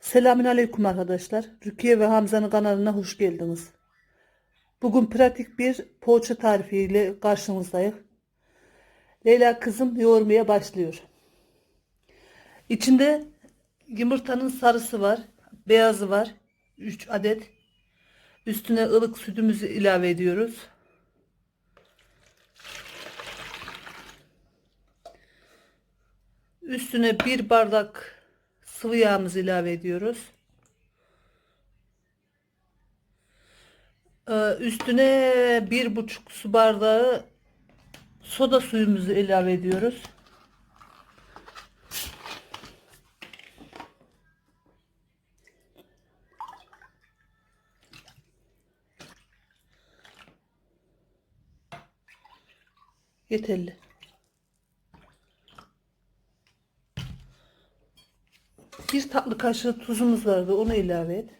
Selamünaleyküm arkadaşlar. Rukiye ve Hamza'nın kanalına hoş geldiniz. Bugün pratik bir poğaça tarifiyle karşınızdayız. Leyla kızım yoğurmaya başlıyor. İçinde yumurtanın sarısı var, beyazı var. 3 adet. Üstüne ılık sütümüzü ilave ediyoruz. Üstüne bir bardak sıvı yağımızı ilave ediyoruz. Ee, Üstüne bir buçuk su bardağı soda suyumuzu ilave ediyoruz. Yeterli. Bir tatlı kaşığı tuzumuz vardı. Onu ilave et.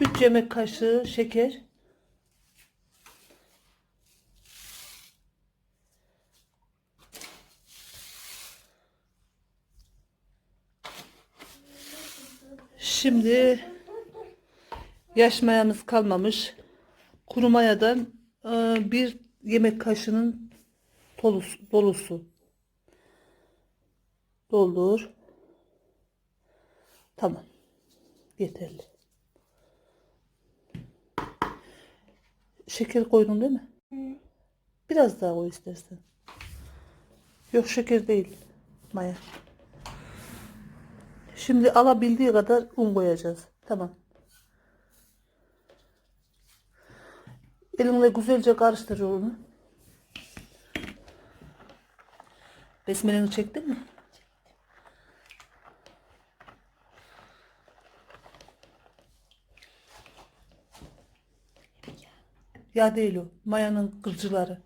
Üç yemek kaşığı şeker. Şimdi yaş mayamız kalmamış. Kuru mayadan e, bir yemek kaşığının dolusu, dolusu. Doldur. Tamam. Yeterli. Şeker koydun değil mi? Biraz daha koy istersen. Yok şeker değil. Maya. Şimdi alabildiği kadar un koyacağız. Tamam. Elinle güzelce karıştır onu. Besmeleni çektin mi? Ya değil o. Mayanın kırcıları.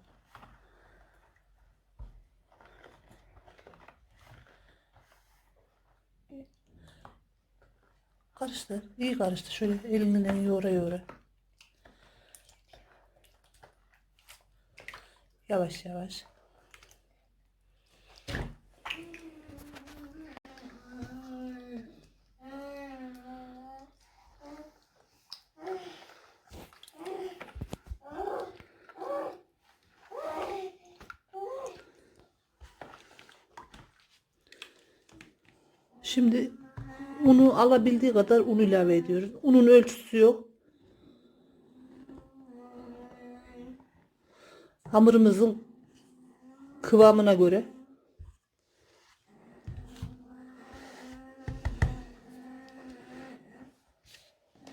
Karıştır. İyi karıştır. Şöyle elinle yoğura yoğura. Yavaş yavaş. Şimdi unu alabildiği kadar un ilave ediyoruz. Unun ölçüsü yok. Hamurumuzun kıvamına göre.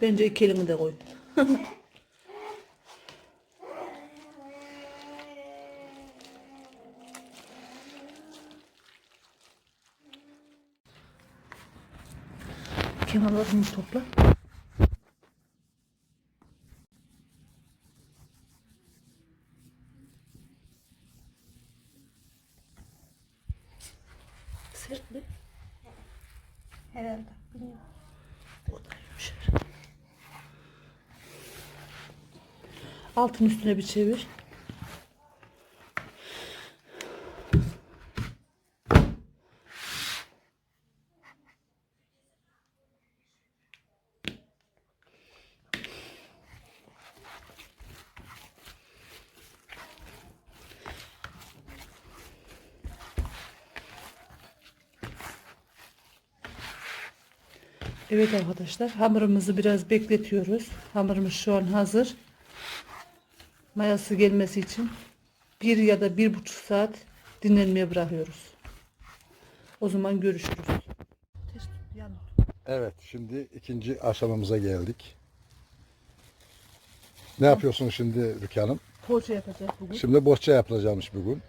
Bence iki elini de koy. Kenarlarını topla. Sert mi? Herhalde. Bilmiyorum. O da yumuşar. Altın üstüne bir çevir. Evet arkadaşlar hamurumuzu biraz bekletiyoruz. Hamurumuz şu an hazır. Mayası gelmesi için bir ya da bir buçuk saat dinlenmeye bırakıyoruz. O zaman görüşürüz. Evet, şimdi ikinci aşamamıza geldik. Ne yapıyorsun şimdi Rukiye Hanım? Poğaça yapacağız bugün. Şimdi bohça yapılacakmış bugün.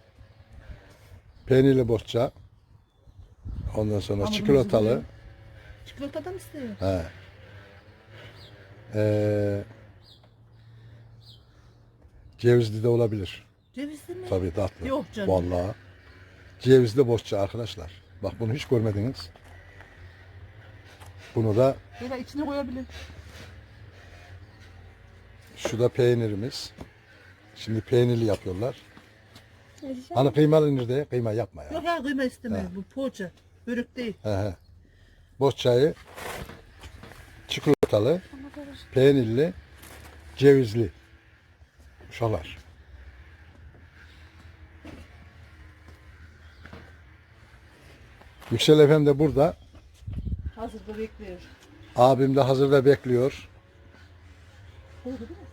Peynirli bohça. Ondan sonra Hamurumuzu çikolatalı. Böyle- Çikolata da mı istiyor? He. Ee, cevizli de olabilir. Cevizli mi? Tabii tatlı. Yok canım. Vallahi. Cevizli bohça arkadaşlar. Bak bunu hiç görmediniz. Bunu da Böyle içine koyabilir. şu da peynirimiz. Şimdi peynirli yapıyorlar. Hani kıymalı inir de kıyma yapma ya. Yok ya kıyma istemiyorum. Bu poğaça. Börek değil. He he. Bohçayı çikolatalı, peynirli, cevizli. Uşaklar. Yüksel Efendi de burada. Hazırda bekliyor. Abim de hazırda bekliyor.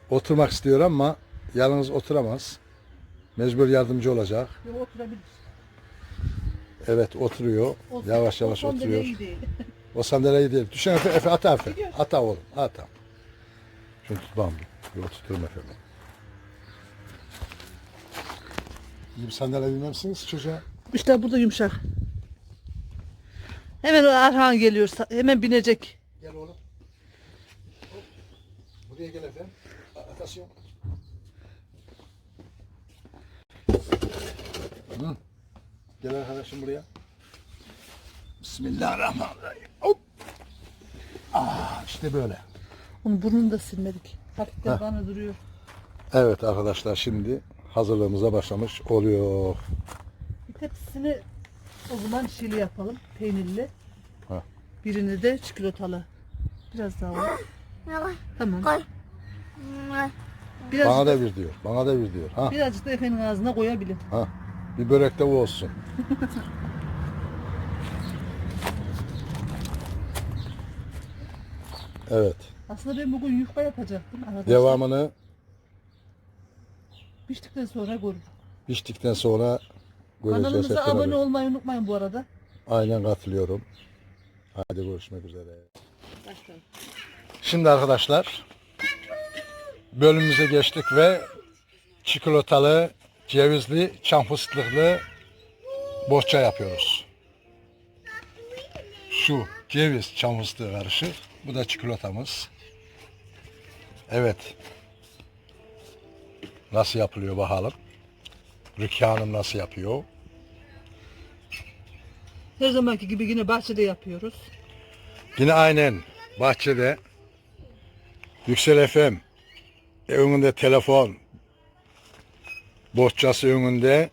Oturmak istiyor ama yalnız oturamaz. Mecbur yardımcı olacak. Yok oturabilir. Evet oturuyor. O- yavaş yavaş oturuyor. O sandalyeyi değil. Düşen Efe, Efe ata Efe. Ata oğlum ata. Şunu tut bana bir. Bir oturturum Efe'mi. İyi bir sandalye bilmem misiniz çocuğa? İşte burada yumuşak. Hemen Arhan geliyor. Hemen binecek. Gel oğlum. Hop. Buraya gel Efe. A- Atasyon. Hı. Gel arkadaşım buraya. Bismillahirrahmanirrahim. Hop. Ah, işte böyle. Onun burnunu da silmedik. Hafiften Heh. bana duruyor. Evet arkadaşlar şimdi hazırlığımıza başlamış oluyor. Bir tepsisini o zaman şili yapalım. Peynirli. Ha. Birini de çikolatalı. Biraz daha var. Tamam. Biraz, Bana da bir diyor. Bana da bir diyor. Ha, birazcık da efendim ağzına koyabilin. ha. Bir börek de o olsun. evet. Aslında ben bugün yufka yapacaktım. Arkadaşlar. Devamını Piştikten sonra görürüm. piştikten sonra göreceğiz. Kanalımıza beraber. abone olmayı unutmayın bu arada. Aynen katılıyorum. Hadi görüşmek üzere. Şimdi arkadaşlar bölümümüze geçtik ve çikolatalı, cevizli, çam fıstıklı bohça yapıyoruz. Şu ceviz, çam fıstığı karışık. Bu da çikolatamız. Evet. Nasıl yapılıyor bakalım. Rukiye Hanım nasıl yapıyor? Her zamanki gibi yine bahçede yapıyoruz. Yine aynen bahçede Yüksel FM önünde telefon bohçası önünde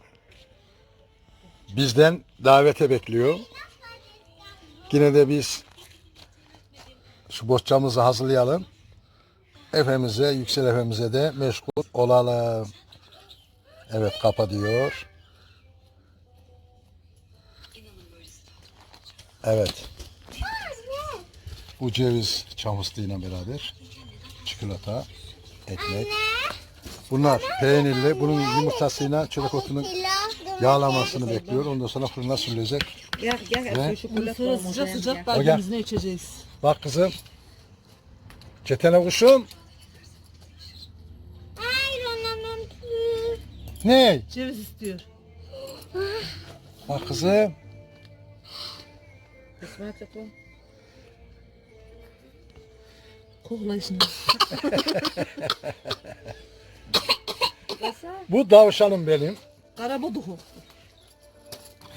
bizden davete bekliyor. Yine de biz şu bohçamızı hazırlayalım. Efemize, Yüksel Efemize de meşgul olalım. Evet kapa diyor. Evet. Bu ceviz çam fıstığıyla beraber çikolata, ekmek. Bunlar peynirli. Bunun yumurtasıyla çörek otunun yağlamasını bekliyor. Ondan sonra fırına sürülecek. Gel gel sonra sıcak sıcak gel. kalbimizine içeceğiz. Bak kızım. Çetene kuşum. Hayır anlamam ki. Ne? Ceviz istiyor. Bak kızım. İsmail Çakı. Kokla şimdi. Bu davşanım benim. Karaboduhu.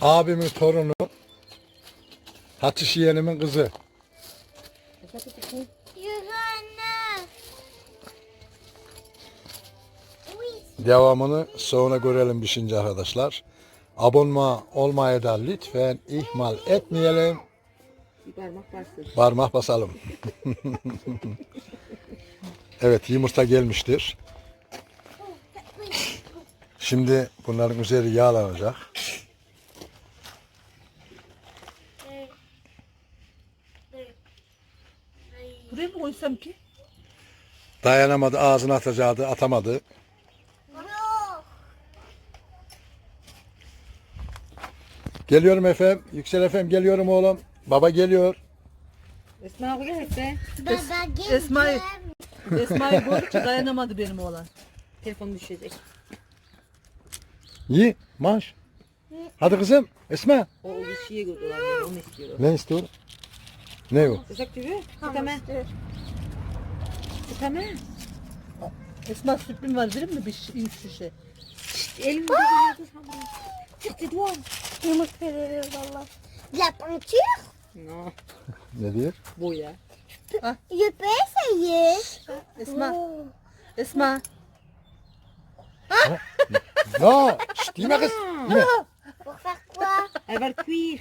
Abimin torunu. Hatice yeğenimin kızı. Yuhanna. Devamını sonra görelim pişince arkadaşlar. Abone olmayı da lütfen ihmal etmeyelim. Bir parmak bastır. Parmak basalım. evet yumurta gelmiştir. Şimdi bunların üzeri yağlanacak. Buraya mı koysam ki? Dayanamadı ağzına atacaktı atamadı. Geliyorum efem. Yüksel efem geliyorum oğlum. Baba geliyor. İsmail bu gelse. Baba gel. Esma'yı Esma'yı görünce dayanamadı benim oğlan. Telefon düşecek. Yi maş. Hadi kızım. Esma. O bir şeye götürüyorlar. Onu istiyor. Ne istiyor? Ne o? Sıcak gibi. Tıkama. Tıkama. Esma sürprim var verir mi bir şişe? Elimi dokunuyordu sana. Çıktı duvar. Yumurta veriyor valla. Yapancı. No. Ne diyor? Bu ya. Yüpeyse ye. Esma. Esma. No. Şşt yeme kız. Yeme. Pour faire quoi Elle va le cuire.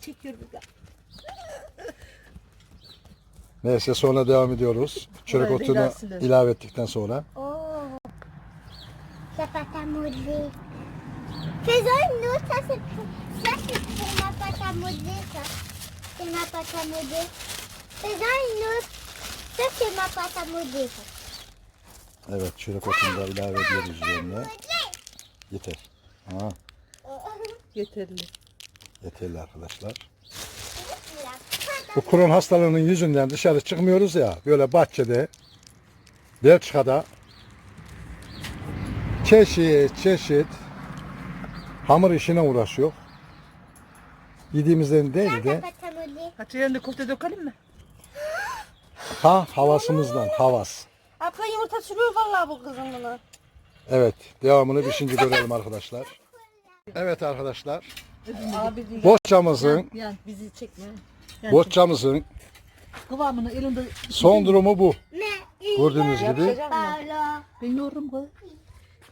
Çekiyor burada. Neyse sonra devam ediyoruz. Çörek da otunu ilerisiler. ilave ettikten sonra. Oh. Ça pâte à modeler. Faisons une autre, ça c'est pour, ça c'est pour ma pâte à modeler, ça. C'est ma pâte à modeler. Faisons une autre. Ça c'est ma pâte à modeler, ça. Evet çörek otunu da ilave ediyoruz üzerine. Yeter. Ha, Yeterli. yeterli arkadaşlar. Bu kron hastalığının yüzünden dışarı çıkmıyoruz ya. Böyle bahçede, Belçika'da çeşit çeşit hamur işine uğraşıyor. Yediğimizden değil de. Hatice'nin köfte dökelim mi? ha havasımızdan havas. Abla yumurta sürüyor vallahi bu kızım bunu. Evet devamını bir şimdi görelim arkadaşlar. Evet arkadaşlar Abi diyor. bohçamızın Yani Bizi çekme. bohçamızın kıvamını elinde son durumu bu. Gördüğünüz gibi mı? alors. ben yorurum kız.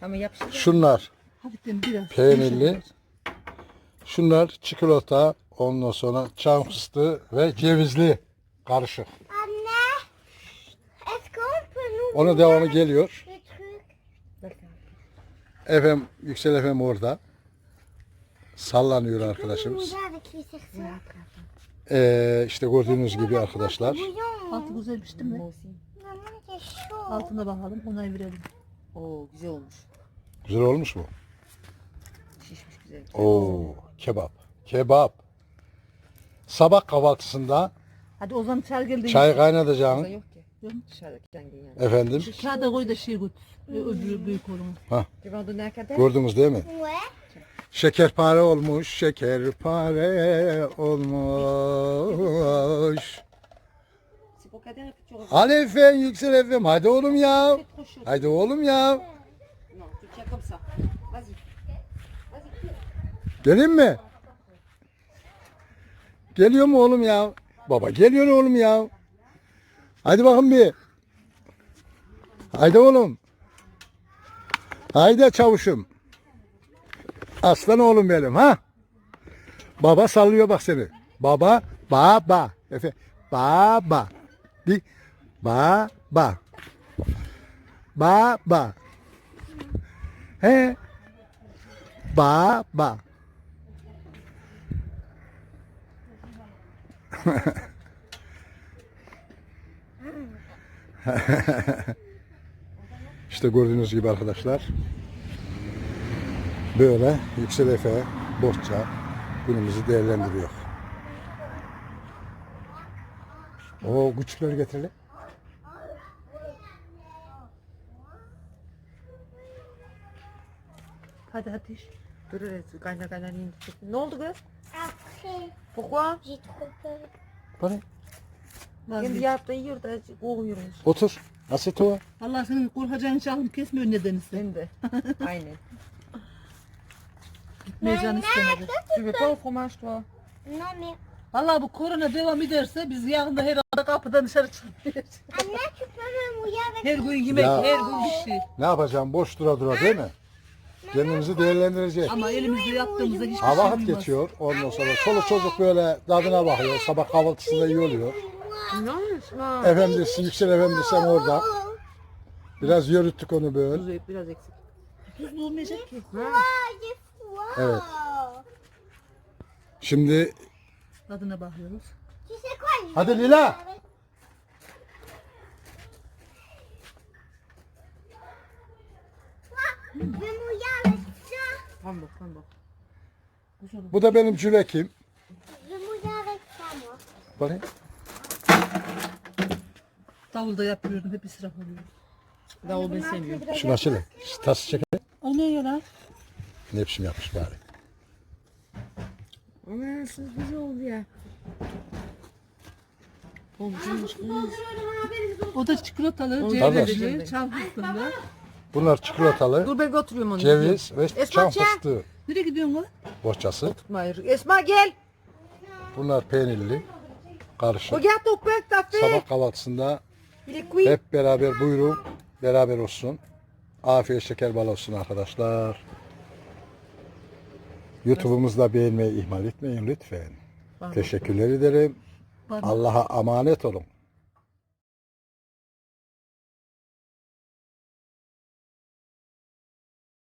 Ama yapışacağım. şunlar Hafiften biraz. peynirli. Şunlar çikolata, ondan sonra çam fıstığı ve cevizli karışık. Peut nous Onun devamı geliyor. Efem, Yüksel Efem orada. Sallanıyor arkadaşımız. Ee, işte gördüğünüz gibi arkadaşlar. Altı güzelmiş değil mi? Altına bakalım onay verelim. Oo güzel olmuş. Güzel olmuş mu? Şişmiş güzel. Oo, kebap. Kebap. Sabah kahvaltısında Hadi Ozan çay geldi. çay Orada Yok. Dışarıdaki yangın yani. Efendim, Şu kağıda koy da şey götür. Öbürü büyük vas en donner à Kader? gördünüz değil mi? Şekerpare olmuş, şekerpare olmuş. Hadi efendim, Yüksel Efem, hadi oğlum ya. Hadi oğlum ya. Vas-y. Gelin mi? Geliyor mu oğlum ya? Baba geliyor oğlum ya. Hadi bakın bir. Haydi oğlum. Haydi çavuşum. Aslan oğlum benim ha. Baba sallıyor bak seni. Baba, baba. Efe, baba. Bir, baba. Baba. He. Baba. İşte gördüğünüz gibi arkadaşlar. Böyle Yüksel Efe, Bohça günümüzü değerlendiriyor. O küçükleri getirelim. Hadi Hatice. Dur öyle kaynar kaynar yiyin. Ne oldu kız? Après, Pourquoi? j'ai trop peur. Bana Kendi Vazgeç. yaptığı yiyor da kovuyoruz. otur. Asit o. Allah senin korkacağın çalım kesmiyor nedenisi. Ben de. Aynen. Gitmeyeceğini istemedi. Fromage toi? Non, mais Vallahi bu korona devam ederse biz yakında herhalde kapıdan dışarı çıkmayacağız. Mouiller avec Her gün yemek, Ya. her gün bir şey. Ne yapacağım? Boş dura dura değil mi? Kendimizi değerlendireceğiz. Ama elimizde yaptığımızda hiçbir şey vakit olmaz. geçiyor. Ondan sonra çoluk çocuk böyle tadına bakıyor. Sabah kahvaltısında iyi oluyor. Non. Efendisi, Yüksel Efendisi orada. Biraz yürüttük onu böyle. Tuzu biraz eksik. Tuzlu olmayacak ki. froid. Evet. Şimdi Tadına bakıyoruz. Hadi Lila. Pamuk pamuk. bu da benim moi. Bakayım. Davulda yapıyorum hep israf oluyor. Davul ben sevmiyorum. Şu Tası çekelim. O ne ya lan? Ne biçim yapmış bari. Ama siz güzel oldu ya. Kız. O da çikolatalı, Tabii. cevizli, çam fıstıklı. Bunlar çikolatalı, Dur ben götürüyorum onu. ceviz ve Esma çam fıstığı Nereye gidiyorsun o? bohçası. Hayır. Esma gel. Bunlar peynirli, karışık. Pain que t'as fait. Sabah kahvaltısında. Hep beraber buyurun beraber olsun. Afiyet şeker bal olsun arkadaşlar. YouTube'umuzda beğenmeyi ihmal etmeyin lütfen. Teşekkürler ederim. Allah'a emanet olun.